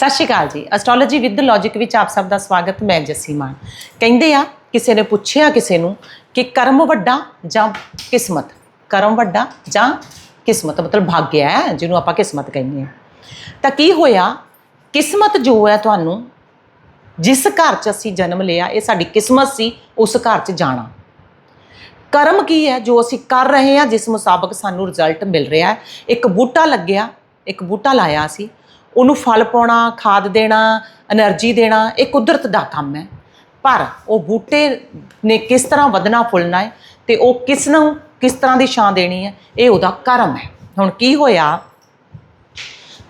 ਸਤਿ ਸ਼੍ਰੀ ਅਕਾਲ ਜੀ। Astrology with logic ਵਿੱਚ ਆਪ ਸਭ ਦਾ ਸਵਾਗਤ ਮੈਂ ਜੱਸੀ ਮਾਨ। ਕਹਿੰਦੇ ਆ ਕਿਸੇ ਨੇ ਪੁੱਛਿਆ ਕਿਸੇ ਨੂੰ ਕਿ ਕਰਮ ਵੱਡਾ ਜਾਂ ਕਿਸਮਤ? ਕਰਮ ਵੱਡਾ ਜਾਂ ਕਿਸਮਤ? ਮਤਲਬ ਭਾਗਿਆ ਹੈ, ਜਿਹਨੂੰ ਆਪਾਂ ਕਿਸਮਤ ਕਹਿੰਦੇ ਆ। ਤਾਂ ਕੀ ਹੋਇਆ? ਕਿਸਮਤ ਜੋ ਹੈ ਤੁਹਾਨੂੰ ਜਿਸ ਘਰ 'ਚ ਅਸੀਂ ਜਨਮ ਲਿਆ ਇਹ ਸਾਡੀ ਕਿਸਮਤ ਸੀ ਉਸ ਘਰ 'ਚ ਜਾਣਾ। ਕਰਮ ਕੀ ਹੈ? ਜੋ ਅਸੀਂ ਕਰ ਰਹੇ ਹਾਂ ਜਿਸ ਮੁਤਾਬਕ ਸਾਨੂੰ ਰਿਜ਼ਲਟ ਮਿਲ ਰਿਹਾ ਹੈ। ਇੱਕ ਬੂਟਾ ਲੱਗਿਆ ਇੱਕ ਬੂਟਾ ਲਾਇਆ ਸੀ। ਉਹਨੂੰ ਫਲ ਪਾਉਣਾ, ਖਾਦ ਦੇਣਾ એનર્ਜੀ ਦੇਣਾ, ਇਹ ਕੁਦਰਤ ਦਾ ਕੰਮ ਹੈ। ਪਰ ਉਹ ਬੂਟੇ ਨੇ ਕਿਸ ਤਰ੍ਹਾਂ ਵਧਣਾ, ਫੁੱਲਣਾ ਹੈ ਤੇ ਉਹ ਕਿਸ ਨੂੰ ਕਿਸ ਤਰ੍ਹਾਂ ਦੀ ਛਾਂ ਦੇਣੀ ਹੈ, ਇਹ ਉਹਦਾ ਕਰਮ ਹੈ। ਹੁਣ ਕੀ ਹੋਇਆ?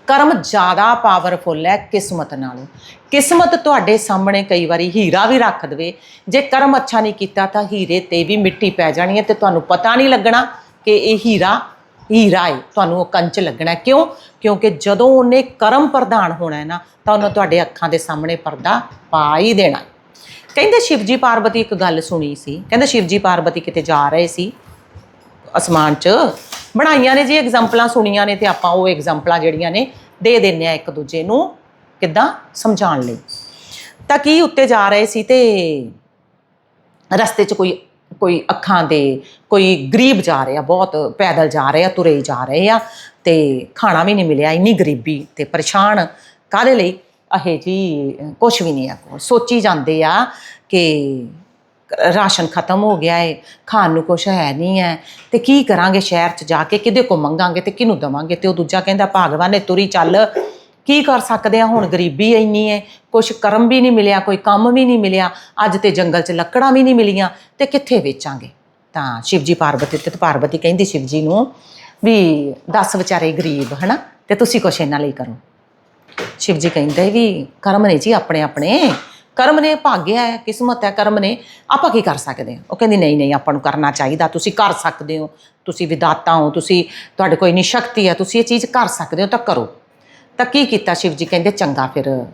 ਕਰਮ ਜ਼ਿਆਦਾ ਪਾਵਰਫੁੱਲ ਹੈ ਕਿਸਮਤ ਨਾਲੋਂ। ਕਿਸਮਤ ਤੁਹਾਡੇ ਸਾਹਮਣੇ ਕਈ ਵਾਰੀ ਹੀਰਾ ਵੀ ਰੱਖ ਦਵੇ। ਜੇ ਕਰਮ ਅੱਛਾ ਨਹੀਂ ਕੀਤਾ ਤਾਂ ਹੀਰੇ ਤੇ ਵੀ ਮਿੱਟੀ ਪੈ ਜਾਣੀ ਹੈ ਤੇ ਤੁਹਾਨੂੰ ਪਤਾ ਨਹੀਂ ਲੱਗਣਾ ਕਿ ਇਹ ਹੀਰਾ ਹੀਰਾ ਹੈ ਤੁਹਾਨੂੰ ਉਹ ਕੰਚ ਲੱਗਣਾ ਕਿਉਂ? ਕਿਉਂਕਿ ਜਦੋਂ ਉਹਨੇ ਕਰਮ ਪ੍ਰਧਾਨ ਹੋਣਾ ਹੈ ਨਾ, ਤਾਂ ਉਹਨੇ ਤੁਹਾਡੇ ਅੱਖਾਂ ਦੇ ਸਾਹਮਣੇ ਪਰਦਾ ਪਾ ਹੀ ਦੇਣਾ ਕਹਿੰਦੇ ਸ਼ਿਵਜੀ ਪਾਰਵਤੀ ਇੱਕ ਗੱਲ ਸੁਣੀ ਸੀ। ਕਹਿੰਦੇ ਸ਼ਿਵਜੀ ਪਾਰਵਤੀ ਕਿਤੇ ਜਾ ਰਹੇ ਸੀ ਅਸਮਾਨ 'ਚ। ਬਣਾਈਆਂ ਨੇ ਜੀ, ਐਗਜ਼ਾਮਪਲਾਂ ਸੁਣੀਆਂ ਨੇ ਤੇ ਆਪਾਂ ਉਹ ਐਗਜ਼ਾਮਪਲਾਂ ਜਿਹੜੀਆਂ ਨੇ ਦੇ ਦਿੰਨੇ ਆ ਇੱਕ ਦੂਜੇ ਨੂੰ ਕਿੱਦਾਂ ਸਮਝਾਉਣ ਲਈ। ਤਾਂ ਕੀ ਉੱਤੇ ਜਾ ਰਹੇ ਸੀ ਤੇ ਰਸਤੇ 'ਚ ਕੋਈ ਕੋਈ ਅੱਖਾਂ ਦੇ ਕੋਈ ਗਰੀਬ ਜਾ ਰਿਹਾ ਬਹੁਤ ਪੈਦਲ ਜਾ ਰਿਹਾ ਤੁਰੇ ਹੀ ਜਾ ਰਹੇ ਆ ਤੇ ਖਾਣਾ ਵੀ ਨਹੀਂ ਮਿਲਿਆ, ਇੰਨੀ ਗਰੀਬੀ ਤੇ ਪਰੇਸ਼ਾਨ ਕਾਹਦੇ ਲਈ? ਅਹੇ ਜੀ ਕੁਝ ਵੀ ਨਹੀਂ ਆ ਕੋਲ ਸੋਚੀ ਜਾਂਦੇ ਆ ਕਿ ਰਾਸ਼ਨ ਖਤਮ ਹੋ ਗਿਆ ਏ, ਖਾਣ ਨੂੰ ਕੁਛ ਹੈ ਨਹੀਂ ਹੈ ਤੇ ਕੀ ਕਰਾਂਗੇ ਸ਼ਹਿਰ 'ਚ ਜਾ ਕੇ? ਕਿਹਦੇ ਕੋ ਮੰਗਾਂਗੇ ਤੇ ਕਿਹਨੂੰ ਦਵਾਂਗੇ? ਤੇ ਉਹ ਦੂਜਾ ਕਹਿੰਦਾ, ਭਾਗਵਾਨ ਨੇ ਤੁਰੀ ਚੱਲ। ਕੀ ਕਰ ਸਕਦੇ ਆ? ਹੁਣ ਗਰੀਬੀ ਇੰਨੀ ਹੈ ਕੁਛ ਕਰਮ ਵੀ ਨਹੀਂ ਮਿਲਿਆ, ਕੋਈ ਕੰਮ ਵੀ ਨਹੀਂ ਮਿਲਿਆ, ਅੱਜ ਤੇ ਜੰਗਲ 'ਚ ਲੱਕੜਾਂ ਵੀ ਨਹੀਂ ਮਿਲੀਆਂ, ਤੇ ਕਿੱਥੇ ਵੇਚਾਂਗੇ? ਤਾਂ ਸ਼ਿਵਜੀ ਪਾਰਵਤੀ ਤੇ ਪਾਰਵਤੀ ਕਹਿੰਦੀ ਸ਼ਿਵਜੀ ਨੂੰ ਵੀ 10 ਵਿਚਾਰੇ ਗਰੀਬ, ਹਨਾ? ਤੇ ਤੁਸੀਂ ਕੁਛ ਇਹਨਾਂ ਲਈ ਕਰੋ। ਸ਼ਿਵਜੀ ਕਹਿੰਦੇ ਵੀ ਕਰਮ ਨੇ ਜੀ ਆਪਣੇ ਆਪਣੇ, ਕਰਮ ਨੇ ਭਾਗਿਆ ਹੈ, ਕਿਸਮਤ ਹੈ ਕਰਮ ਨੇ, ਆਪਾਂ ਕੀ ਕਰ ਸਕਦੇ ਹਾਂ? ਉਹ ਕਹਿੰਦੀ ਨਹੀਂ ਨਹੀਂ, ਆਪਾਂ ਨੂੰ ਕਰਨਾ ਚਾਹੀਦਾ, ਤੁਸੀਂ ਕਰ ਸਕਦੇ ਹੋ, ਤੁਸੀਂ ਵਿਦਾਤਾ ਹੋ, ਤੁਸੀਂ, ਤੁਹਾਡੇ ਕੋਲ ਇੰਨੀ ਸ਼ਕਤੀ ਹੈ, ਤੁਸੀਂ ਇਹ ਚੀਜ਼ ਕਰ ਸਕਦੇ ਹੋ ਤਾਂ ਕਰੋ। ਤਾਂ ਕੀ ਕੀਤਾ ਸ਼ਿਵ ਜੀ ਕਹਿੰਦੇ ਚੰਗਾ ਫਿਰ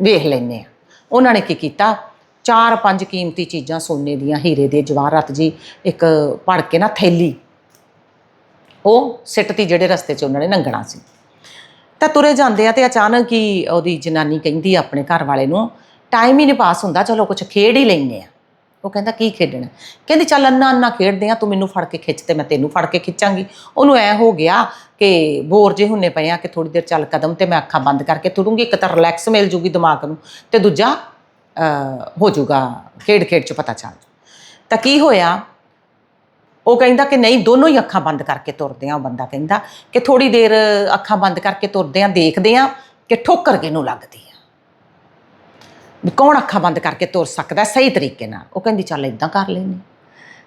ਵੇਖ ਲੈਨੇ ਆ ਉਹਨਾਂ ਨੇ ਕੀ ਕੀਤਾ? ਚਾਰ ਪੰਜ ਕੀਮਤੀ ਚੀਜ਼ਾਂ ਸੋਨੇ ਦੀਆਂ, ਹੀਰੇ ਦੇ ਜਵਾਹਰਾਤ ਜੀ, ਇੱਕ ਪੜ ਕੇ ਨਾ ਥੈਲੀ। ਉਹ ਸਿੱਟਤੀ ਜਿਹੜੇ ਰਸਤੇ 'ਚ ਉਹਨਾਂ ਨੇ ਲੰਘਣਾ ਸੀ। ਤਾਂ ਤੁਰੇ ਜਾਂਦੇ ਆ ਤੇ ਅਚਾਨਕ ਹੀ ਉਹਦੀ ਜਨਾਨੀ ਕਹਿੰਦੀ ਆਪਣੇ ਘਰ ਵਾਲੇ ਨੂੰ ਟਾਈਮ ਹੀ ਨਹੀਂ ਪਾਸ ਹੁੰਦਾ, ਚਲੋ ਕੁਝ ਖੇਡ ਹੀ ਲੈਨੇ ਆ। ਉਹ ਕਹਿੰਦਾ, ਕੀ ਖੇਡਣਾ? ਕਹਿੰਦੀ, ਚੱਲ ਅੰਨਾ ਅੰਨਾ ਖੇਡਦੇ ਆ, ਤੂੰ ਮੈਨੂੰ ਫੜ ਕੇ ਖਿੱਚ ਤੇ ਮੈਂ ਤੈਨੂੰ ਫੜ ਕੇ ਖਿੱਚਾਂਗੀ। ਉਹਨੂੰ ਐ ਹੋ ਗਿਆ ਕਿ ਬੋਰ ਜੇ ਹੁੰਨੇ ਪਏ ਆ ਕਿ ਥੋੜੀ ਦੇਰ ਚੱਲ ਕਦਮ ਤੇ ਮੈਂ ਅੱਖਾਂ ਬੰਦ ਕਰਕੇ ਤੁਰੂੰਗੀ ਇੱਕ ਤਾਂ ਰਿਲੈਕਸ ਮਿਲ ਜੂਗੀ ਦਿਮਾਗ ਨੂੰ ਤੇ ਦੂਜਾ ਅਹ, ਹੋ ਜਾਊਗਾ ਖੇਡ ਖੇਡ ਚ ਪਤਾ ਚੱਲ ਤਾਂ ਕੀ ਹੋਇਆ? ਉਹ ਕਹਿੰਦਾ ਕਿ ਨਹੀਂ ਦੋਨੋਂ ਹੀ ਅੱਖਾਂ ਬੰਦ ਕਰਕੇ ਤੁਰਦੇ ਆ ਉਹ ਬੰਦਾ ਕਹਿੰਦਾ ਕਿ ਥੋੜੀ ਦੇਰ ਅੱਖਾਂ ਬੰਦ ਕਰਕੇ ਤੁਰਦੇ ਆ ਦੇਖਦੇ ਆ ਕਿ ਠੋਕਰ ਕਿਹਨੂੰ ਲੱਗਦੀ ਆ। ਵੀ ਕੌਣ ਅੱਖਾਂ ਬੰਦ ਕਰਕੇ ਤੁਰ ਸਕਦਾ ਸਹੀ ਤਰੀਕੇ ਨਾਲ? ਉਹ ਕਹਿੰਦੀ ਚੱਲ ਇਦਾਂ ਕਰ ਲੈਨੇ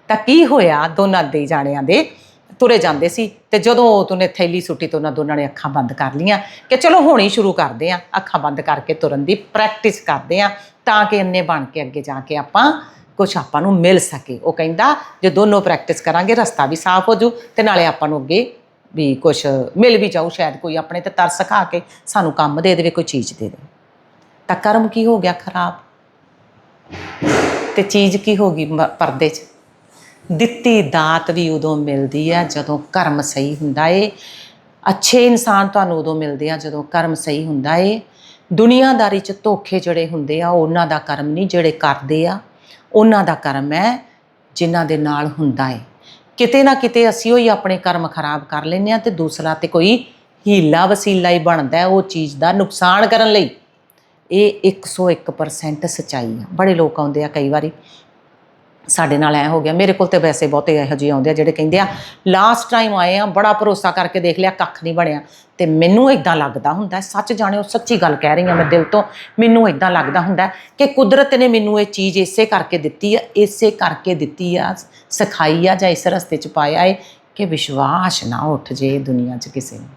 ਤਾਂ ਕੀ ਹੋਇਆ ਦੋਨਾਂ ਦੇ ਜਾਣਿਆਂ ਦੇ? ਤੁਰੇ ਜਾਂਦੇ ਸੀ ਤੇ ਜਦੋਂ ਤੂਨੇ ਥੈਲੀ ਸੁੱਟੀ ਤਾਂ ਉਹਨਾਂ ਦੋਨਾਂ ਨੇ ਅੱਖਾਂ ਬੰਦ ਕਰ ਲੀਆਂ ਕਿ ਚਲੋ ਹੁਣ ਹੀ ਸ਼ੁਰੂ ਕਰਦੇ ਆ, ਅੱਖਾਂ ਬੰਦ ਕਰਕੇ ਤੁਰਨ ਦੀ ਪ੍ਰੈਕਟਿਸ ਕਰਦੇ ਆ ਤਾਂ ਕਿ ਇੰਨੇ ਬਣ ਕੇ ਅੱਗੇ ਜਾ ਕੇ ਆਪਾਂ ਕੁਝ ਆਪਾਂ ਨੂੰ ਮਿਲ ਸਕੇ। ਉਹ ਕਹਿੰਦਾ, ਜੇ ਦੋਨੋਂ ਪ੍ਰੈਕਟਿਸ ਕਰਾਂਗੇ, ਰਸਤਾ ਵੀ ਸਾਫ਼ ਹੋ ਜੂ ਤੇ ਨਾਲੇ ਆਪਾਂ ਨੂੰ ਅੱਗੇ ਵੀ ਕੁਝ ਮਿਲ ਵੀ ਜਾਊ, ਸ਼ਾਇਦ ਕੋਈ ਆਪਣੇ ਤੇ ਤਰਸ ਖਾ ਕੇ ਸਾਨੂੰ ਕੰਮ ਦੇ ਦੇਵੇ, ਕੋਈ ਚੀਜ਼ ਦੇ ਦੇ ਤਾਂ ਕਰਮ ਕੀ ਹੋ ਗਿਆ ਖਰਾਬ? ਤੇ ਚੀਜ਼ ਕੀ ਹੋ ਗਈ ਪਰਦੇ 'ਚ? ਦਿੱਤੀ ਦਾਤ ਵੀ ਉਦੋਂ ਮਿਲਦੀ ਹੈ ਜਦੋਂ ਕਰਮ ਸਹੀ ਹੁੰਦਾ ਏ। ਅੱਛੇ ਇਨਸਾਨ ਤੁਹਾਨੂੰ ਉਦੋਂ ਮਿਲਦੇ ਆ ਜਦੋਂ ਕਰਮ ਸਹੀ ਹੁੰਦਾ ਏ। ਦੁਨੀਆਦਾਰੀ 'ਚ ਧੋਖੇ ਜਿਹੜੇ ਹੁੰਦੇ ਆ, ਉਹਨਾਂ ਦਾ ਕਰਮ ਨਹੀਂ, ਜਿਹੜੇ ਕਰਦੇ ਆ, ਉਹਨਾਂ ਦਾ ਕਰਮ ਹੈ, ਜਿਨ੍ਹਾਂ ਦੇ ਨਾਲ ਹੁੰਦਾ ਏ। ਕਿਤੇ ਨਾ ਕਿਤੇ ਅਸੀਂ ਉਹ ਹੀ ਆਪਣੇ ਕਰਮ ਖਰਾਬ ਕਰ ਲੈਂਦੇ ਆ ਤੇ ਦੂਸਰਾ ਤੇ ਕੋਈ ਹੀਲਾ ਵਸੀਲਾ ਹੀ ਬਣਦਾ ਉਹ ਚੀਜ਼ ਦਾ ਨੁਕਸਾਨ ਕਰਨ ਲਈ। ਇਹ 101% ਸਚਾਈ ਆ। ਬੜੇ ਲੋਕ ਆਉਂਦੇ ਆ ਕਈ ਵਾਰੀ ਸਾਡੇ ਨਾਲ ਐ ਹੋ ਗਿਆ। ਮੇਰੇ ਕੋਲ ਤੇ ਵੈਸੇ ਬਹੁਤੇ ਇਹੋ ਜਿਹੇ ਆਉਂਦੇ ਆ ਜਿਹੜੇ ਕਹਿੰਦੇ ਆ ਲਾਸਟ ਟਾਈਮ ਆਏ ਆ ਬੜਾ ਭਰੋਸਾ ਕਰਕੇ ਦੇਖ ਲਿਆ ਕੱਖ ਨਹੀਂ ਬਣਿਆ। ਤੇ ਮੈਨੂੰ ਇਦਾਂ ਲੱਗਦਾ ਹੁੰਦਾ ਹੈ, ਸੱਚ ਜਾਣਿਓ ਸੱਚੀ ਗੱਲ ਕਹਿ ਰਹੀ ਆ ਮੈਂ ਦਿਲ ਤੋਂ ਮੈਨੂੰ ਇਦਾਂ ਲੱਗਦਾ ਹੁੰਦਾ ਕਿ ਕੁਦਰਤ ਨੇ ਮੈਨੂੰ ਇਹ ਚੀਜ਼ ਇਸੇ ਕਰਕੇ ਦਿੱਤੀ ਆ ਇਸੇ ਕਰਕੇ ਦਿੱਤੀ ਆ ਸਿਖਾਈ ਆ ਜਾਂ ਇਸ ਰਸਤੇ 'ਚ ਪਾਇਆ ਏ ਕਿ ਵਿਸ਼ਵਾਸ ਨਾ ਉੱਠ ਜੇ ਦੁਨੀਆ 'ਚ ਕਿਸੇ ਨੂੰ।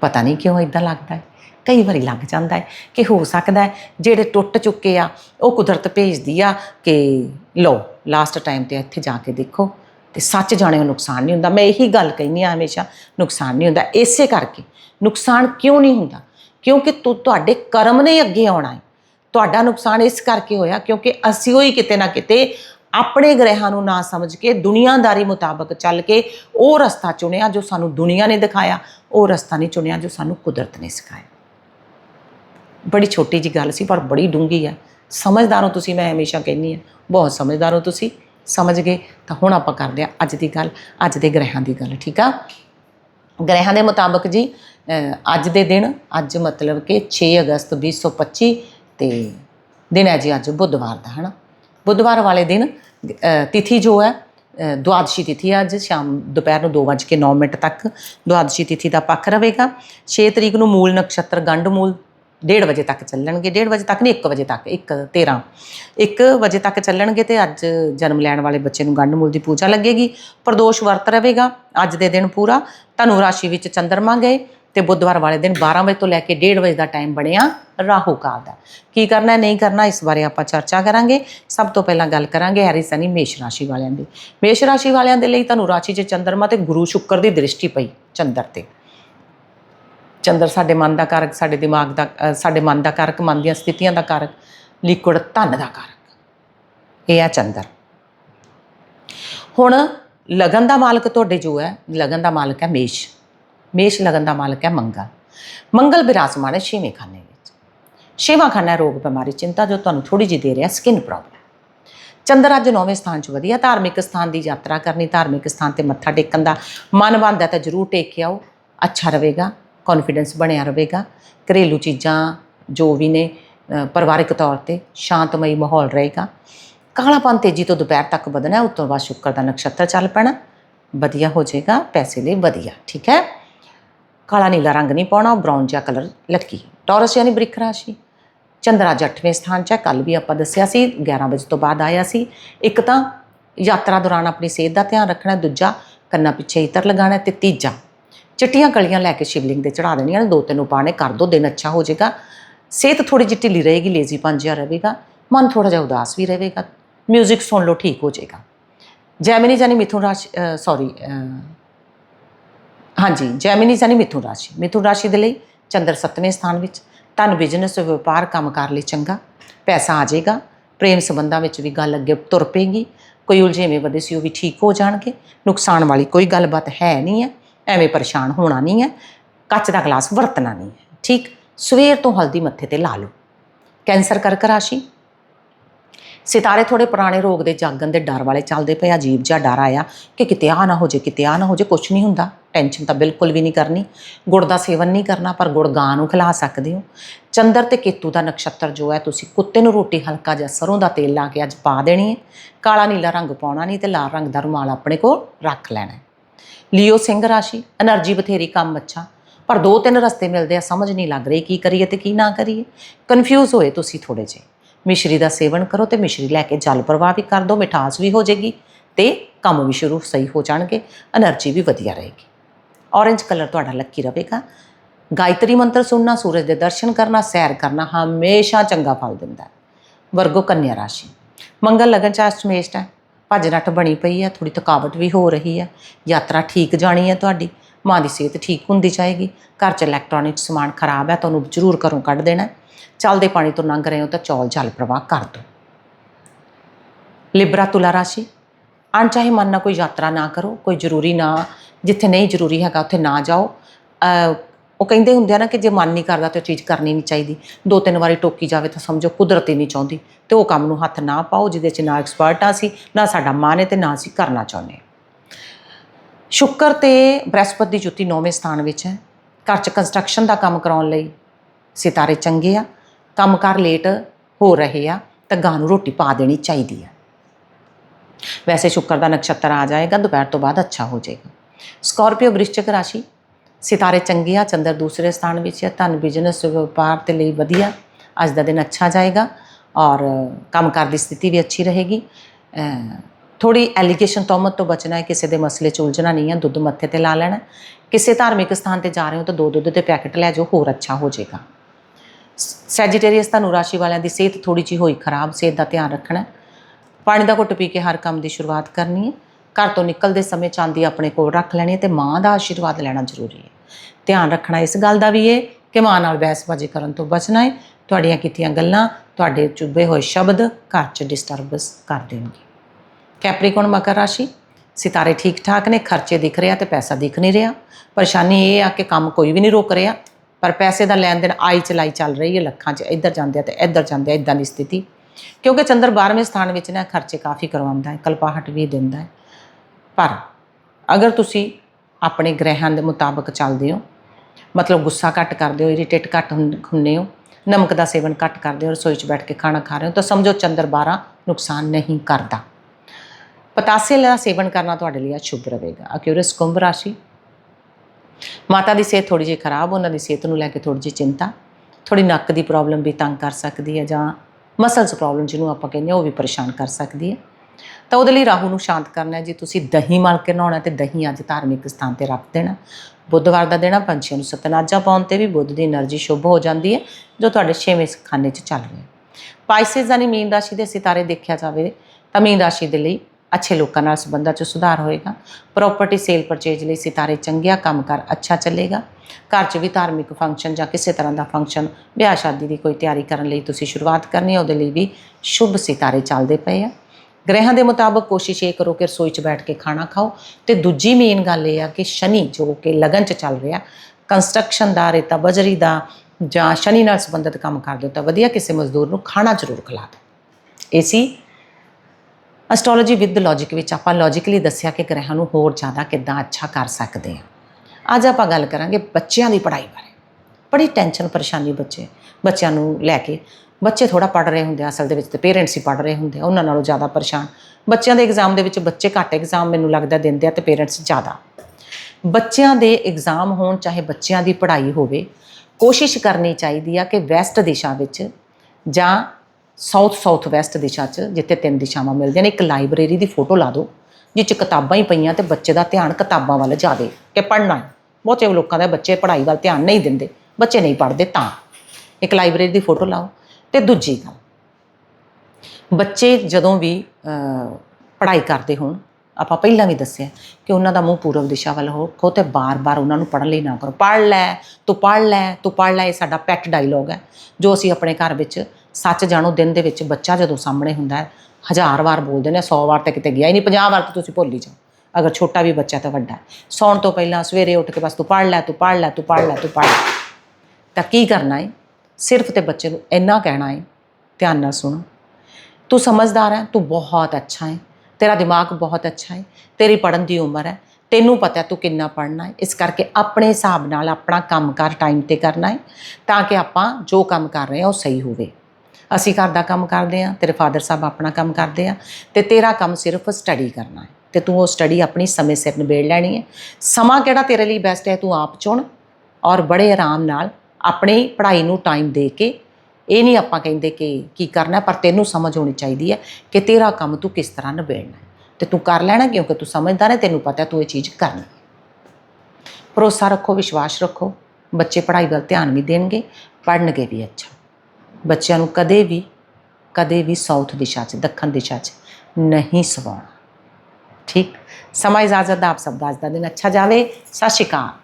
ਪਤਾ ਨਹੀਂ ਕਿਉਂ ਇਦਾਂ ਲੱਗਦਾ ਹੈ ਕਈ ਵਾਰੀ ਲੱਗ ਜਾਂਦਾ ਹੈ ਕਿ ਹੋ ਸਕਦਾ ਹੈ ਜਿਹੜੇ ਟੁੱਟ ਚੁੱਕੇ ਆ, ਉਹ ਕੁਦਰਤ ਭੇਜਦੀ ਆ ਕਿ ਲਓ ਲਾਸਟ ਟਾਈਮ ਤੇ ਇੱਥੇ ਜਾ ਕੇ ਦੇਖੋ ਤੇ ਸੱਚ ਜਾਣਿਓ ਨੁਕਸਾਨ ਨਹੀਂ ਹੁੰਦਾ। ਮੈਂ ਇਹੀ ਗੱਲ ਕਹਿੰਦੀ ਆ ਹਮੇਸ਼ਾ, ਨੁਕਸਾਨ ਨਹੀਂ ਹੁੰਦਾ। ਇਸੇ ਕਰਕੇ ਨੁਕਸਾਨ ਕਿਉਂ ਨਹੀਂ ਹੁੰਦਾ? ਕਿਉਂਕਿ ਤੁ, ਤੁਹਾਡੇ ਕਰਮ ਨੇ ਅੱਗੇ ਆਉਣਾ ਹੈ। ਤੁਹਾਡਾ ਨੁਕਸਾਨ ਇਸ ਕਰਕੇ ਹੋਇਆ ਕਿਉਂਕਿ ਅਸੀਂ ਹੋਈ ਕਿਤੇ ਨਾ ਕਿਤੇ ਆਪਣੇ ਗ੍ਰਹਿਾਂ ਨੂੰ ਨਾ ਸਮਝ ਕੇ, ਦੁਨੀਆਦਾਰੀ ਮੁਤਾਬਕ ਚੱਲ ਕੇ ਉਹ ਰਸਤਾ ਚੁਣਿਆ ਜੋ ਸਾਨੂੰ ਦੁਨੀਆ ਨੇ ਦਿਖਾਇਆ, ਉਹ ਰਸਤਾ ਨਹੀਂ ਚੁਣਿਆ ਜੋ ਸਾਨੂੰ ਕੁਦਰਤ ਨੇ ਸਿਖਾਇਆ। ਬੜੀ ਛੋਟੀ ਜੀ ਗੱਲ ਸੀ ਪਰ ਬੜੀ ਡੂੰਗੀ ਹੈ ਸਮਝਦਾਰ ਹੋ ਤੁਸੀਂ, ਮੈਂ ਹਮੇਸ਼ਾ ਕਹਿੰਦੀ ਹਾਂ। ਬਹੁਤ ਸਮਝਦਾਰ ਹੋ ਤੁਸੀਂ। ਸਮਝ ਗਏ? ਤਾਂ ਹੁਣ ਆਪਾਂ ਕਰਦੇ ਹਾਂ ਅੱਜ ਦੀ ਗੱਲ, ਅੱਜ ਦੇ ਗ੍ਰਹਿਾਂ ਦੀ ਗੱਲ, ਠੀਕ ਆ? ਗ੍ਰਹਿਾਂ ਦੇ ਮੁਤਾਬਕ ਜੀ ਅੱਜ ਦੇ ਦਿਨ, ਅੱਜ ਮਤਲਬ ਕਿ 6 ਅਗਸਤ 2025 ਤੇ ਦਿਨ ਹੈ ਜੀ ਅੱਜ ਬੁੱਧਵਾਰ ਦਾ, ਹਨਾ? ਬੁੱਧਵਾਰ ਵਾਲੇ ਦਿਨ ਤਿਥੀ ਜੋ ਹੈ ਦੁਆਦਸ਼ੀ ਤਿਥੀ ਹੈ ਅੱਜ, ਸ਼ਾਮ ਦੁਪਹਿਰ ਨੂੰ 2:09 ਮਿੰਟ ਤੱਕ ਦੁਆਦਸ਼ੀ ਤਿਥੀ ਦਾ ਪੱਖ ਰਹੇਗਾ। 6 ਤਰੀਕ ਨੂੰ ਮੂਲ ਨਕਸ਼ਤਰ ਗੰਡ ਮੂਲ 1:30 ਵਜੇ ਤੱਕ ਚੱਲਣਗੇ 1:30 ਵਜੇ ਤੱਕ ਨਹੀਂ 1 ਵਜੇ ਤੱਕ 1 13 1 ਵਜੇ ਤੱਕ ਚੱਲਣਗੇ ਤੇ ਅੱਜ ਜਨਮ ਲੈਣ ਵਾਲੇ ਬੱਚੇ ਨੂੰ ਗੰਡ ਮੂਲ ਦੀ ਪੂਜਾ ਲੱਗੇਗੀ। ਪ੍ਰਦੋਸ਼ ਵਰਤ ਰਹੇਗਾ ਅੱਜ ਦੇ ਦਿਨ ਪੂਰਾ। ਧਨੂ ਰਾਸ਼ੀ ਵਿੱਚ ਚੰਦਰਮਾ ਗਏ ਤੇ ਬੁੱਧਵਾਰ ਵਾਲੇ ਦਿਨ 12 ਵਜੇ ਤੋਂ ਲੈ ਕੇ 1:30 ਵਜੇ ਦਾ ਟਾਈਮ ਬਣਿਆ ਰਾਹੂ ਕਾਲ ਦਾ। ਕੀ ਕਰਨਾ ਹੈ, ਨਹੀਂ ਕਰਨਾ ਇਸ ਬਾਰੇ ਆਪਾਂ ਚਰਚਾ ਕਰਾਂਗੇ। ਸਭ ਤੋਂ ਪਹਿਲਾਂ ਗੱਲ ਕਰਾਂਗੇ ਹੈਰੀ ਸਨੀ ਮੇਸ਼ ਰਾਸ਼ੀ ਵਾਲਿਆਂ ਦੀ। ਮੇਸ਼ ਰਾਸ਼ੀ ਵਾਲਿਆਂ ਦੇ ਲਈ ਤੁਹਾਨੂੰ ਰਾਸ਼ੀ 'ਚ ਚੰਦਰਮਾ ਤੇ ਗੁਰੂ ਸ਼ੁੱਕਰ ਦੀ ਦ੍ਰਿਸ਼ਟੀ ਪਈ ਚੰਦਰ ਤੇ। ਚੰਦਰ ਸਾਡੇ ਮਨ ਦਾ ਕਾਰਕ, ਸਾਡੇ ਦਿਮਾਗ ਦਾ ਸਾਡੇ ਮਨ ਦਾ ਕਾਰਕ, ਮਨ ਦੀਆਂ ਸਥਿਤੀਆਂ ਦਾ ਕਾਰਕ, ਲਿਕੁਇਡ ਧਨ ਦਾ ਕਾਰਕ। ਇਹ ਆ ਚੰਦਰ। ਹੁਣ ਲਗਨ ਦਾ ਮਾਲਕ ਤੁਹਾਡੇ ਜੋ ਹੈ, ਲਗਨ ਦਾ ਮਾਲਕ ਹੈ ਮੇਸ਼। ਮੇਸ਼ ਲਗਨ ਦਾ ਮਾਲਕ ਹੈ ਮੰਗਲ। ਮੰਗਲ ਬਿਰਾਜਮਾਨ ਹੈ ਛੇਵੇਂ ਖਾਨੇ ਵਿੱਚ। ਛੇਵਾਂ ਖਾਨਾ ਰੋਗ, ਬਿਮਾਰੀ, ਚਿੰਤਾ, ਜੋ ਤੁਹਾਨੂੰ ਥੋੜੀ ਜਿਹੀ ਦੇ ਰਿਹਾ ਸਕਿਨ ਪ੍ਰੋਬਲਮ ਚੰਦਰ ਅੱਜ ਨੌਵੇਂ ਸਥਾਨ 'ਚ ਵਧੀਆ ਧਾਰਮਿਕ ਸਥਾਨ ਦੀ ਯਾਤਰਾ ਕਰਨੀ, ਧਾਰਮਿਕ ਸਥਾਨ ਤੇ ਮੱਥਾ ਟੇਕਣ ਦਾ ਮਨ ਬਣਦਾ ਤਾਂ ਜ਼ਰੂਰ ਟੇਕ ਕੇ ਆਓ, ਅੱਛਾ ਰਹੇਗਾ। ਕੌਨਫੀਡੈਂਸ ਬਣਿਆ ਰਹੇਗਾ। ਘਰੇਲੂ ਚੀਜ਼ਾਂ ਜੋ ਵੀ ਨੇ ਅ, ਪਰਿਵਾਰਿਕ ਤੌਰ ਤੇ ਸ਼ਾਂਤਮਈ ਮਾਹੌਲ ਰਹੇਗਾ। ਕਾਲਾਪਨ ਤੇਜ਼ੀ ਤੋਂ ਦੁਪਹਿਰ ਤੱਕ ਵਧਣਾ ਹੈ ਉਸ ਤੋਂ ਬਾਅਦ ਸ਼ੁੱਕਰ ਦਾ ਨਕਸ਼ਤਰ ਚੱਲ ਪੈਣਾ। ਵਧੀਆ ਹੋ ਜਾਏਗਾ ਪੈਸੇ ਲਈ ਵਧੀਆ ਠੀਕ ਹੈ? ਕਾਲਾ ਨੀਲਾ ਰੰਗ ਨਹੀਂ ਪਾਉਣਾ ਬ੍ਰਾਊਨ ਜਿਹਾ ਕਲਰ ਲੱਕੀ। ਟੌਰਸ ਯਾਨੀ ਬ੍ਰਿਖ ਰਾਸ਼ੀ। ਚੰਦਰ ਅੱਜ 8ਵੇਂ ਸਥਾਨ 'ਚ ਹੈ ਕੱਲ ਵੀ ਆਪਾਂ ਦੱਸਿਆ ਸੀ 11 ਵਜੇ ਤੋਂ ਬਾਅਦ ਆਇਆ ਸੀ। ਇੱਕ ਤਾਂ ਯਾਤਰਾ ਦੌਰਾਨ ਆਪਣੀ ਸਿਹਤ ਦਾ ਧਿਆਨ ਰੱਖਣਾ ਦੂਜਾ ਕੰਨਾਂ ਪਿੱਛੇ ਇਤਰ ਲਗਾਉਣਾ ਤੇ ਤੀਜਾ ਚਿੱਟੀਆਂ ਕਲੀਆਂ ਲੈ ਕੇ ਸ਼ਿਵਲਿੰਗ ਦੇ ਚੜਾ ਦੇਣੀਆਂ ਨੇ, ਦੋ ਤਿੰਨ ਉਪਾਅ ਨੇ, ਕਰ ਦੋ, ਦਿਨ ਅੱਛਾ ਹੋ ਜਾਏਗਾ। ਸਿਹਤ ਥੋੜੀ ਜਿਹੀ ਢਿੱਲੀ ਰਹੇਗੀ ਲੇਜ਼ੀ ਜਿਹਾ ਰਹੇਗਾ, ਮਨ ਥੋੜਾ ਜਿਹਾ ਉਦਾਸ ਵੀ ਰਹੇਗਾ 뮤직 ਸੁਣ ਲਓ, ਠੀਕ ਹੋ ਜਾਏਗਾ। ਜੈਮਿਨੀ ਜਾਨੀ ਮਿਥੁਨ ਰਾਸ਼ੀ ਸੌਰੀ ਹਾਂਜੀ, ਜੈਮਿਨੀ ਜਾਨੀ ਮਿਥੁਨ ਰਾਸ਼ੀ। ਮਿਥੁਨ ਰਾਸ਼ੀ ਦੇ ਲਈ ਚੰਦਰ 7ਵੇਂ ਸਥਾਨ ਵਿੱਚ ਤੁਹਾਨੂੰ ਬਿਜ਼ਨਸ ਵਪਾਰ ਕੰਮਕਾਰ ਲਈ ਚੰਗਾ, ਪੈਸਾ ਆ ਜਾਏਗਾ, ਪ੍ਰੇਮ ਸੰਬੰਧਾਂ ਵਿੱਚ ਵੀ ਗੱਲ ਅੱਗੇ ਤੁਰ ਪਏਗੀ, ਕੋਈ ਉਲਝੇਵੇਂ ਵਧੇ ਸੀ ਉਹ ਵੀ ਠੀਕ ਹੋ ਜਾਣਗੇ, ਨੁਕਸਾਨ ਵਾਲੀ ਕੋਈ ਗੱਲਬਾਤ ਹੈ ਨਹੀਂ ਹੈ। ਐਵੇਂ ਪਰੇਸ਼ਾਨ ਹੋਣਾ ਨਹੀਂ ਹੈ, ਕੱਚ ਦਾ ਗਲਾਸ ਵਰਤਣਾ ਨਹੀਂ ਹੈ, ਠੀਕ? ਸਵੇਰ ਤੋਂ ਹਲਦੀ ਮੱਥੇ ਤੇ ਲਾ ਲਓ। ਕੈਂਸਰ ਕਰਕ ਰਾਸ਼ੀ। ਸਿਤਾਰੇ ਥੋੜੇ ਪੁਰਾਣੇ ਰੋਗ ਦੇ ਜਾਗਣ ਦੇ ਡਰ ਵਾਲੇ ਚੱਲਦੇ ਪਏ ਅਜੀਬ ਜਿਹਾ ਡਰ ਆਇਆ ਕਿ ਕਿਤੇ ਆ ਨਾ ਹੋ ਜੇ, ਕਿਤੇ ਆ ਨਾ ਹੋ ਜੇ ਕੁਝ ਨਹੀਂ ਹੁੰਦਾ। ਟੈਨਸ਼ਨ ਤਾਂ ਬਿਲਕੁਲ ਵੀ ਨਹੀਂ ਕਰਨੀ। ਗੁੜ ਦਾ ਸੇਵਨ ਨਹੀਂ ਕਰਨਾ, ਪਰ ਗੁੜ ਗਾਂ ਨੂੰ ਖਿਲਾ ਸਕਦੇ ਹੋ। ਚੰਦਰ ਤੇ ਕੇਤੂ ਦਾ ਨਕਸ਼ਤਰ ਜੋ ਹੈ, ਤੁਸੀਂ ਕੁੱਤੇ ਨੂੰ ਰੋਟੀ ਹਲਕਾ ਜਿਹਾ ਸਰੋਂ ਦਾ ਤੇਲ ਲਾ ਕੇ ਅੱਜ ਪਾ ਦੇਣੀ ਹੈ। ਕਾਲਾ ਨੀਲਾ ਰੰਗ ਪਾਉਣਾ ਨਹੀਂ ਤੇ ਲਾਲ ਰੰਗ ਦਾ ਰੁਮਾਲ ਆਪਣੇ ਕੋਲ ਰੱਖ ਲੈਣਾ ਲਿਓ ਸਿੰਘ ਰਾਸ਼ੀ, એનર્ਜੀ ਬਥੇਰੀ ਕੰਮ ਅੱਛਾ। ਪਰ ਦੋ ਤਿੰਨ ਰਸਤੇ ਮਿਲਦੇ ਆ, ਸਮਝ ਨਹੀਂ ਲੱਗ ਰਹੀ ਕੀ ਕਰੀਏ ਤੇ ਕੀ ਨਾ ਕਰੀਏ। ਕਨਫਿਊਜ਼ ਹੋਏ ਤੁਸੀਂ ਥੋੜੇ ਜੇ ਮਿਸ਼ਰੀ ਦਾ ਸੇਵਨ ਕਰੋ ਤੇ ਮਿਸ਼ਰੀ ਲੈ ਕੇ ਜਲ ਪ੍ਰਵਾਹ ਵੀ ਕਰ ਦਿਓ ਮਿਠਾਸ ਵੀ ਹੋ ਜਾਏਗੀ ਤੇ ਕੰਮ ਵੀ ਸ਼ੁਰੂ ਸਹੀ ਹੋ ਜਾਣਗੇ, એનર્ਜੀ ਵੀ ਵਧੀਆ ਰਹੇਗੀ। ਔਰੇਂਜ ਕਲਰ ਤੁਹਾਡਾ ਲੱਕੀ ਰਹੇਗਾ। ਗਾਇਤਰੀ ਮੰਤਰ ਸੁਣਨਾ, ਸੂਰਜ ਦੇ ਦਰਸ਼ਨ ਕਰਨਾ, ਸੈਰ ਕਰਨਾ ਹਮੇਸ਼ਾ ਚੰਗਾ ਫਲ ਦਿੰਦਾ। ਵਰਗੋ ਕੰਨਿਆ ਰਾਸ਼ੀ। ਮੰਗਲ ਲਗਨ ਚਾਸ਼ਟ ਮੇਸ਼ਟ ਹੈ। ਭੱਜ ਨੱਠ ਬਣੀ ਪਈ ਹੈ ਥੋੜੀ ਥਕਾਵਟ ਵੀ ਹੋ ਰਹੀ ਹੈ ਯਾਤਰਾ ਠੀਕ ਜਾਣੀ ਹੈ ਤੁਹਾਡੀ, ਮਾਂ ਦੀ ਸਿਹਤ ਠੀਕ ਹੁੰਦੀ ਜਾਏਗੀ। ਘਰ 'ਚ ਇਲੈਕਟ੍ਰੋਨਿਕ ਸਮਾਨ ਖਰਾਬ ਹੈ ਤੁਹਾਨੂੰ ਜ਼ਰੂਰ ਘਰੋਂ ਕੱਢ ਦੇਣਾ। ਚੱਲਦੇ ਪਾਣੀ ਤੋਂ ਲੰਘ ਰਹੇ ਹੋ ਤਾਂ ਚੌਲ ਜਲ ਪ੍ਰਵਾਹ ਕਰ ਦਿਓ ਲਿਬਰਾ ਤੁਲਾ ਰਾਸ਼ੀ ਅਣਚਾਹੇ ਮਨ ਨਾਲ ਕੋਈ ਯਾਤਰਾ ਨਾ ਕਰੋ, ਕੋਈ ਜ਼ਰੂਰੀ ਨਾ, ਜਿੱਥੇ ਨਹੀਂ ਜ਼ਰੂਰੀ ਹੈਗਾ ਉੱਥੇ ਨਾ ਜਾਓ। ਉਹ ਕਹਿੰਦੇ ਹੁੰਦੇ ਆ ਨਾ ਕਿ ਜੇ ਮਨ ਨਹੀਂ ਕਰਦਾ ਤੇ ਉਹ ਚੀਜ਼ ਕਰਨੀ ਨਹੀਂ ਚਾਹੀਦੀ। ਦੋ ਤਿੰਨ ਵਾਰੀ ਟੋਕੀ ਜਾਵੇ ਤਾਂ ਸਮਝੋ ਕੁਦਰਤ ਹੀ ਨਹੀਂ ਚਾਹੁੰਦੀ। ਤੇ ਉਹ ਕੰਮ ਨੂੰ ਹੱਥ ਨਾ ਪਾਓ, ਜਿਹਦੇ 'ਚ ਨਾ ਐਕਸਪਰਟ ਆ ਸੀ ਨਾ ਸਾਡਾ ਮਨ ਹੈ ਤੇ ਨਾ ਅਸੀਂ ਕਰਨਾ ਚਾਹੁੰਦੇ ਸ਼ੁੱਕਰ ਤੇ ਬ੍ਰਹਸਪਤੀ ਦੀ ਜੁਤੀ ਨੌਵੇਂ ਸਥਾਨ ਵਿੱਚ ਹੈ। ਘਰ 'ਚ ਕੰਸਟਰਕਸ਼ਨ ਦਾ ਕੰਮ ਕਰਾਉਣ ਲਈ ਸਿਤਾਰੇ ਚੰਗੇ ਆ। ਕੰਮਕਾਰ ਲੇਟ ਹੋ ਰਹੇ ਆ, ਤਾਂ ਗਾਂ ਨੂੰ ਰੋਟੀ ਪਾ ਦੇਣੀ ਚਾਹੀਦੀ ਆ। ਵੈਸੇ ਸ਼ੁੱਕਰ ਦਾ ਨਕਸ਼ਤਰ ਆ ਜਾਏਗਾ, ਦੁਪਹਿਰ ਤੋਂ ਬਾਅਦ ਅੱਛਾ ਹੋ ਜਾਏਗਾ। ਸਕਾਰਪੀਓ ਵ੍ਰਿਸ਼ਚਿਕ ਰਾਸ਼ੀ ਸਿਤਾਰੇ ਚੰਗੇ ਆ, ਚੰਦਰ ਦੂਸਰੇ ਸਥਾਨ ਵਿੱਚ ਹੈ ਧਨ ਬਿਜ਼ਨਸ ਵਪਾਰ ਦੇ ਲਈ ਵਧੀਆ। ਅੱਜ ਦਾ ਦਿਨ ਅੱਛਾ ਜਾਏਗਾ ਔਰ ਕੰਮਕਾਰ ਦੀ ਸਥਿਤੀ ਵੀ ਅੱਛੀ ਰਹੇਗੀ। ਥੋੜੀ ਐਲੀਗੇਸ਼ਨ ਤੋਮਤ ਤੋਂ ਬਚਣਾ ਹੈ, ਕਿਸੇ ਦੇ ਮਸਲੇ 'ਚ ਉਲਝਣਾ ਨਹੀਂ ਹੈ, ਦੁੱਧ ਮੱਥੇ ਤੇ ਲਾ ਲੈਣਾ ਕਿਸੇ ਧਾਰਮਿਕ ਸਥਾਨ ਤੇ ਜਾ ਰਹੇ ਹੋ ਤਾਂ ਦੋ ਦੁੱਧ ਦੇ ਪੈਕੇਟ ਲੈ ਜਾਓ, ਹੋਰ ਅੱਛਾ ਹੋ ਜਾਏਗਾ। ਸੈਜੀਟੇਰੀਅਸ ਤੁਹਾਨੂੰ ਰਾਸ਼ੀ ਵਾਲਿਆਂ ਦੀ ਸਿਹਤ ਥੋੜੀ ਜਿਹੀ ਹੋਈ ਖਰਾਬ, ਸਿਹਤ ਦਾ ਧਿਆਨ ਰੱਖਣਾ ਪਾਣੀ ਦਾ ਘੁੱਟ ਪੀ ਕੇ ਹਰ ਕੰਮ ਦੀ ਸ਼ੁਰੂਆਤ ਕਰਨੀ ਹੈ। ਘਰ ਤੋਂ ਨਿਕਲਦੇ ਸਮੇਂ ਚਾਂਦੀ ਆਪਣੇ ਕੋਲ ਰੱਖ ਲੈਣੀ ਹੈ ਤੇ ਮਾਂ ਦਾ ਆਸ਼ੀਰਵਾਦ ਲੈਣਾ ਜ਼ਰੂਰੀ ਹੈ। ਧਿਆਨ ਰੱਖਣਾ ਇਸ ਗੱਲ ਦਾ ਵੀ ਹੈ ਕਿ ਮਾਂ ਨਾਲ ਬਹਿਸਬਾਜ਼ੀ ਕਰਨ ਤੋਂ ਬਚਣਾ ਹੈ ਤੁਹਾਡੀਆਂ ਕੀਤੀਆਂ ਗੱਲਾਂ ਤੁਹਾਡੇ ਚੁੱਭੇ ਹੋਏ ਸ਼ਬਦ ਘਰ 'ਚ ਡਿਸਟਰਬੈਂਸ ਕਰ ਦੇਣਗੇ। ਕੈਪਰੀਕੌਨ ਮਕਰ ਰਾਸ਼ੀ, ਸਿਤਾਰੇ ਠੀਕ ਠਾਕ ਨੇ, ਖਰਚੇ ਦਿਖ ਰਿਹਾ ਤੇ ਪੈਸਾ ਦਿਖ ਨਹੀਂ ਰਿਹਾ। ਪਰੇਸ਼ਾਨੀ ਇਹ ਆ ਕਿ ਕੰਮ ਕੋਈ ਵੀ ਨਹੀਂ ਰੋਕ ਰਿਹਾ। ਪਰ ਪੈਸੇ ਦਾ ਲੈਣ ਦੇਣ ਆਈ ਚਲਾਈ ਚੱਲ ਰਹੀ ਹੈ ਲੱਖਾਂ 'ਚ ਇੱਧਰ ਜਾਂਦੇ ਆ ਤੇ ਇੱਧਰ ਜਾਂਦੇ ਆ ਇਦਾਂ ਦੀ ਸਥਿਤੀ। ਕਿਉਂਕਿ ਚੰਦਰ 12ਵੇਂ ਸਥਾਨ ਵਿੱਚ ਨਾ ਖਰਚੇ ਕਾਫੀ ਕਰਵਾਉਂਦਾ ਹੈ ਕਲਪਾਹਟ ਵੀ ਦਿੰਦਾ ਹੈ ਪਰ ਅਗਰ ਤੁਸੀਂ ਆਪਣੇ ਗ੍ਰਹਿਾਂ ਦੇ ਮੁਤਾਬਕ ਚੱਲਦੇ ਹੋ। ਮਤਲਬ ਗੁੱਸਾ ਘੱਟ ਕਰਦੇ ਹੋ ਇਰੀਟੇਟ ਘੱਟ ਹੁੰਦ- ਹੁੰਦੇ ਹੋ। ਨਮਕ ਦਾ ਸੇਵਨ ਘੱਟ ਕਰਦੇ ਹੋ, ਰਸੋਈ 'ਚ ਬੈਠ ਕੇ ਖਾਣਾ ਖਾ ਰਹੇ ਹੋ। ਤਾਂ ਸਮਝੋ ਚੰਦਰ 12 ਨੁਕਸਾਨ ਨਹੀਂ ਕਰਦਾ। ਪਤਾਸੇ ਦਾ ਸੇਵਨ ਕਰਨਾ ਤੁਹਾਡੇ ਲਈ ਅੱਜ ਰਹੇਗਾ। ਅਕਿਊਰਸ ਕੁੰਭ ਰਾਸ਼ੀ। ਮਾਤਾ ਦੀ ਸਿਹਤ ਥੋੜੀ ਜਿਹੀ ਖਰਾਬ, ਉਹਨਾਂ ਦੀ ਸਿਹਤ ਨੂੰ ਲੈ ਕੇ ਥੋੜੀ ਜਿਹੀ ਚਿੰਤਾ। ਥੋੜੀ ਨੱਕ ਦੀ ਪ੍ਰੋਬਲਮ ਵੀ ਤੰਗ ਕਰ ਸਕਦੀ ਹੈ ਜਾਂ ਮਸਲਸ ਪ੍ਰੋਬਲਮ ਜਿਹਨੂੰ ਆਪਾਂ ਕਹਿੰਦੇ ਹਾਂ, ਉਹ ਵੀ ਪਰੇਸ਼ਾਨ ਕਰ ਸਕਦੀ ਹੈ। ਤਾਂ ਉਹਦੇ ਲਈ ਰਾਹੂ ਨੂੰ ਸ਼ਾਂਤ ਕਰਨਾ ਹੈ। ਜੇ ਤੁਸੀਂ ਦਹੀਂ ਮਲ ਕੇ ਨਹਾਉਣਾ ਤੇ ਦਹੀਂ ਅੱਜ ਧਾਰਮਿਕ ਸਥਾਨ ਤੇ ਰੱਖ ਦੇਣਾ ਬੁੱਧਵਾਰ ਦਾ ਦੇਣਾ ਪੰਛੀਆਂ ਨੂੰ ਸਤਨਾਜਾ ਪਾਉਣ ਤੇ ਵੀ ਬੁੱਧ ਦੀ એનર્ਜੀ ਸ਼ੁਭ ਹੋ ਜਾਂਦੀ ਹੈ, ਜੋ ਤੁਹਾਡੇ ਛੇਵੇਂ ਖਾਨੇ 'ਚ ਚੱਲ ਰਿਹਾ ਹੈ। ਪਾਈਸਿਸ ਯਾਨੀ ਮੀਨ ਰਾਸ਼ੀ ਦੇ ਸਿਤਾਰੇ ਦੇਖਿਆ ਜਾਵੇ, ਤਾਂ ਮੀਨ ਰਾਸ਼ੀ ਦੇ ਲਈ ਅੱਛੇ ਲੋਕਾਂ ਨਾਲ ਸੰਬੰਧਾਂ 'ਚ ਸੁਧਾਰ ਹੋਏਗਾ। ਪ੍ਰਾਪਰਟੀ ਸੇਲ ਪਰਚੇਜ ਲਈ ਸਿਤਾਰੇ ਚੰਗਿਆ ਕੰਮ ਕੰਮਕਾਰ ਅੱਛਾ ਚੱਲੇਗਾ। ਘਰ 'ਚ ਵੀ ਧਾਰਮਿਕ ਫੰਕਸ਼ਨ ਜਾਂ ਕਿਸੇ ਤਰ੍ਹਾਂ ਦਾ ਫੰਕਸ਼ਨ ਵਿਆਹ ਸ਼ਾਦੀ ਦੀ ਕੋਈ ਤਿਆਰੀ ਕਰਨ ਲਈ ਤੁਸੀਂ ਸ਼ੁਰੂਆਤ ਕਰਨੀ ਹੈ, ਉਹਦੇ ਲਈ ਵੀ ਸ਼ੁਭ ਸਿਤਾਰੇ ਚੱਲਦੇ ਪਏ ਆ। ਗ੍ਰਹਿਾਂ ਦੇ ਮੁਤਾਬਕ ਕੋਸ਼ਿਸ਼ ਇਹ ਕਰੋ ਕਿ ਰਸੋਈ 'ਚ ਬੈਠ ਕੇ ਖਾਣਾ ਖਾਓ। ਤੇ ਦੂਜੀ ਮੇਨ ਗੱਲ ਇਹ ਆ ਕਿ ਸ਼ਨੀ, ਜੋ ਕਿ ਲਗਨ 'ਚ ਚੱਲ ਰਿਹਾ ਕੰਸਟਰਕਸ਼ਨ ਦਾ, ਰੇਤਾ ਬਜਰੀ ਦਾ ਜਾਂ ਸ਼ਨੀ ਨਾਲ ਸੰਬੰਧਿਤ ਕੰਮ ਕਰਦੇ ਹੋ ਤਾਂ ਵਧੀਆ ਕਿਸੇ ਮਜ਼ਦੂਰ ਨੂੰ ਖਾਣਾ ਜ਼ਰੂਰ ਖਿਲਾ ਦਿਓ। ਇਹ ਸੀ ਐਸਟ੍ਰੋਲੋਜੀ ਵਿਦ ਲੌਜੀਕ ਵਿੱਚ ਆਪਾਂ ਲੌਜੀਕਲੀ ਦੱਸਿਆ ਕਿ ਗ੍ਰਹਿਾਂ ਨੂੰ ਹੋਰ ਜ਼ਿਆਦਾ ਕਿੱਦਾਂ ਅੱਛਾ ਕਰ ਸਕਦੇ ਹਾਂ। ਅੱਜ ਆਪਾਂ ਗੱਲ ਕਰਾਂਗੇ ਬੱਚਿਆਂ ਦੀ ਪੜ੍ਹਾਈ ਬਾਰੇ। ਬੜੀ ਟੈਨਸ਼ਨ ਪਰੇਸ਼ਾਨੀ ਬੱਚੇ, ਬੱਚਿਆਂ ਨੂੰ ਲੈ ਕੇ। ਬੱਚੇ ਥੋੜਾ ਪੜ੍ਹ ਰਹੇ ਹੁੰਦੇ ਆ, ਅਸਲ ਦੇ ਵਿੱਚ ਤੇ ਪੇਰੈਂਟਸ ਹੀ ਪੜ੍ਹ ਰਹੇ ਹੁੰਦੇ ਆ, ਉਹਨਾਂ ਨਾਲੋਂ ਜ਼ਿਆਦਾ ਪਰੇਸ਼ਾਨ। ਬੱਚਿਆਂ ਦੇ ਐਗਜ਼ਾਮ ਦੇ ਵਿੱਚ ਬੱਚੇ ਘੱਟ ਐਗਜ਼ਾਮ ਮੈਨੂੰ ਲੱਗਦਾ ਦਿੰਦੇ ਆ ਤੇ ਪੇਰੈਂਟਸ ਜ਼ਿਆਦਾ। ਬੱਚਿਆਂ ਦੇ ਐਗਜ਼ਾਮ ਹੋਣ ਚਾਹੇ ਬੱਚਿਆਂ ਦੀ ਪੜ੍ਹਾਈ ਹੋਵੇ, ਕੋਸ਼ਿਸ਼ ਕਰਨੀ ਚਾਹੀਦੀ ਆ ਕਿ ਵੈਸਟ ਦਿਸ਼ਾ ਵਿੱਚ ਜਾਂ ਸਾਊਥ ਸਾਊਥ ਵੈਸਟ ਦਿਸ਼ਾ 'ਚ, ਜਿੱਥੇ ਤਿੰਨ ਦਿਸ਼ਾਵਾਂ ਮਿਲਦੀਆਂ ਨੇ, ਇੱਕ ਲਾਇਬ੍ਰੇਰੀ ਦੀ ਫੋਟੋ ਲਾ ਦਿਓ, ਜਿਹ 'ਚ ਕਿਤਾਬਾਂ ਹੀ ਪਈਆਂ ਤੇ ਬੱਚੇ ਦਾ ਧਿਆਨ ਕਿਤਾਬਾਂ ਵੱਲ ਜਾਵੇ, ਕਿ ਪੜ੍ਹਨਾ ਹੈ। ਬਹੁਤੇ ਲੋਕਾਂ ਦਾ ਬੱਚੇ ਪੜ੍ਹਾਈ ਵੱਲ ਧਿਆਨ ਨਹੀਂ ਦਿੰਦੇ। ਬੱਚੇ ਨਹੀਂ ਪੜ੍ਹਦੇ ਤਾਂ। ਇੱਕ ਲਾਇਬ੍ਰੇਰੀ ਦੀ ਫੋਟੋ ਲਾਓ ਤੇ ਦੂਜੀ ਗੱਲ, ਬੱਚੇ ਜਦੋਂ ਵੀ ਪੜ੍ਹਾਈ ਕਰਦੇ ਹੋਣ, ਆਪਾਂ ਪਹਿਲਾਂ ਵੀ ਦੱਸਿਆ ਕਿ ਉਹਨਾਂ ਦਾ ਮੂੰਹ ਪੂਰਬ ਦਿਸ਼ਾ ਵੱਲ ਹੋ ਖੋ ਤੇ ਬਾਰ-ਬਾਰ ਉਹਨਾਂ ਨੂੰ ਪੜ੍ਹਨ ਲਈ ਨਾ ਕਰੋ। ਪੜ੍ਹ ਲੈ, ਤੂੰ ਪੜ੍ਹ ਲੈ, ਤੂੰ ਪੜ੍ਹ ਲੈ, ਇਹ ਸਾਡਾ ਪੈਟ ਡਾਇਲੋਗ ਹੈ। ਜੋ ਅਸੀਂ ਆਪਣੇ ਘਰ ਵਿੱਚ ਸੱਚ ਜਾਣੋ, ਦਿਨ ਦੇ ਵਿੱਚ ਬੱਚਾ ਜਦੋਂ ਸਾਹਮਣੇ ਹੁੰਦਾ ਹੈ, ਹਜ਼ਾਰ ਵਾਰ ਬੋਲਦੇ ਨੇ 100 ਵਾਰ ਤਾਂ ਕਿਤੇ ਗਿਆ ਹੀ ਨਹੀਂ 50 ਵਾਰ ਤਾਂ ਤੁਸੀਂ ਭੁੱਲ ਹੀ ਜਾਓ। ਅਗਰ ਛੋਟਾ ਵੀ ਬੱਚਾ ਤਾਂ ਵੱਡਾ ਸੌਣ ਤੋਂ ਪਹਿਲਾਂ ਸਵੇਰੇ ਉੱਠ ਕੇ ਬਸ ਤੂੰ ਪੜ੍ਹ ਲੈ, ਤੂੰ ਪੜ੍ਹ ਲੈ, ਤੂੰ ਪੜ੍ਹ ਲੈ, ਤੂੰ ਪੜ੍ਹ ਲੈ। ਤਾਂ ਕੀ ਕਰਨਾ ਹੈ ਸਿਰਫ ਤੇ ਬੱਚੇ ਨੂੰ ਇੰਨਾ ਕਹਿਣਾ ਹੈ ਧਿਆਨ ਨਾਲ ਸੁਣ। ਤੂੰ ਸਮਝਦਾਰ ਹੈ ਤੂੰ ਬਹੁਤ ਅੱਛਾ ਹੈ ਤੇਰਾ ਦਿਮਾਗ ਬਹੁਤ ਅੱਛਾ ਹੈ ਤੇਰੀ ਪੜਨ ਦੀ ਉਮਰ ਹੈ ਤੈਨੂੰ ਪਤਾ ਤੂੰ ਕਿੰਨਾ ਪੜਨਾ ਹੈ ਇਸ ਕਰਕੇ ਆਪਣੇ ਹਿਸਾਬ ਨਾਲ ਆਪਣਾ ਕੰਮ ਕਰ ਟਾਈਮ ਤੇ ਕਰਨਾ ਹੈ ਤਾਂ ਕਿ ਆਪਾਂ ਜੋ ਕੰਮ ਕਰ ਰਹੇ ਹਾਂ ਉਹ ਸਹੀ ਹੋਵੇ। ਅਸੀਂ ਘਰ ਦਾ ਕੰਮ ਕਰਦੇ ਹਾਂ, ਤੇਰੇ ਫਾਦਰ ਸਾਹਿਬ ਆਪਣਾ ਕੰਮ ਕਰਦੇ ਆ, ਤੇ ਤੇਰਾ ਕੰਮ ਸਿਰਫ ਸਟੱਡੀ ਕਰਨਾ ਹੈ ਤੇ ਤੂੰ ਉਹ ਸਟੱਡੀ ਆਪਣੀ ਸਮੇਂ ਸਿਰ ਨਿਬੇੜ ਲੈਣੀ ਹੈ ਸਮਾਂ ਕਿਹੜਾ ਤੇਰੇ ਲਈ ਬੈਸਟ ਹੈ, ਤੂੰ ਆਪ ਚੁਣ ਔਰ ਬੜੇ ਆਰਾਮ ਨਾਲ ਆਪਣੀ ਪੜ੍ਹਾਈ ਨੂੰ ਟਾਈਮ ਦੇ ਕੇ, ਇਹ ਨਹੀਂ ਆਪਾਂ ਕਹਿੰਦੇ ਕਿ ਕੀ ਕਰਨਾ, ਪਰ ਤੈਨੂੰ ਸਮਝ ਹੋਣੀ ਚਾਹੀਦੀ ਹੈ ਕਿ ਤੇਰਾ ਕੰਮ ਤੂੰ ਕਿਸ ਤਰ੍ਹਾਂ ਨਿਬੇੜਨਾ ਹੈ। ਤੇ ਤੂੰ ਕਰ ਲੈਣਾ ਕਿਉਂਕਿ ਤੂੰ ਸਮਝਦਾਰ ਹੈ ਤੈਨੂੰ ਪਤਾ ਤੂੰ ਇਹ ਚੀਜ਼ ਕਰਨੀ ਹੈ। ਭਰੋਸਾ ਰੱਖੋ, ਵਿਸ਼ਵਾਸ ਰੱਖੋ। ਬੱਚੇ ਪੜ੍ਹਾਈ ਵੱਲ ਧਿਆਨ ਵੀ ਦੇਣਗੇ, ਪੜ੍ਹਨਗੇ ਵੀ ਅੱਛਾ। ਬੱਚਿਆਂ ਨੂੰ ਕਦੇ ਵੀ ਕਦੇ ਵੀ ਸਾਊਥ ਦਿਸ਼ਾ 'ਚ, ਦੱਖਣ ਦਿਸ਼ਾ 'ਚ ਨਹੀਂ ਸਵਾਉਣਾ। ਠੀਕ? ਸਮਾਂ ਇਜਾਜ਼ਤ ਦਾ ਆਪ ਸਭ ਦਾ ਅੱਜ ਦਾ ਦਿਨ ਅੱਛਾ ਜਾਵੇ। ਸਤਿ ਸ਼੍ਰੀ ਅਕਾਲ।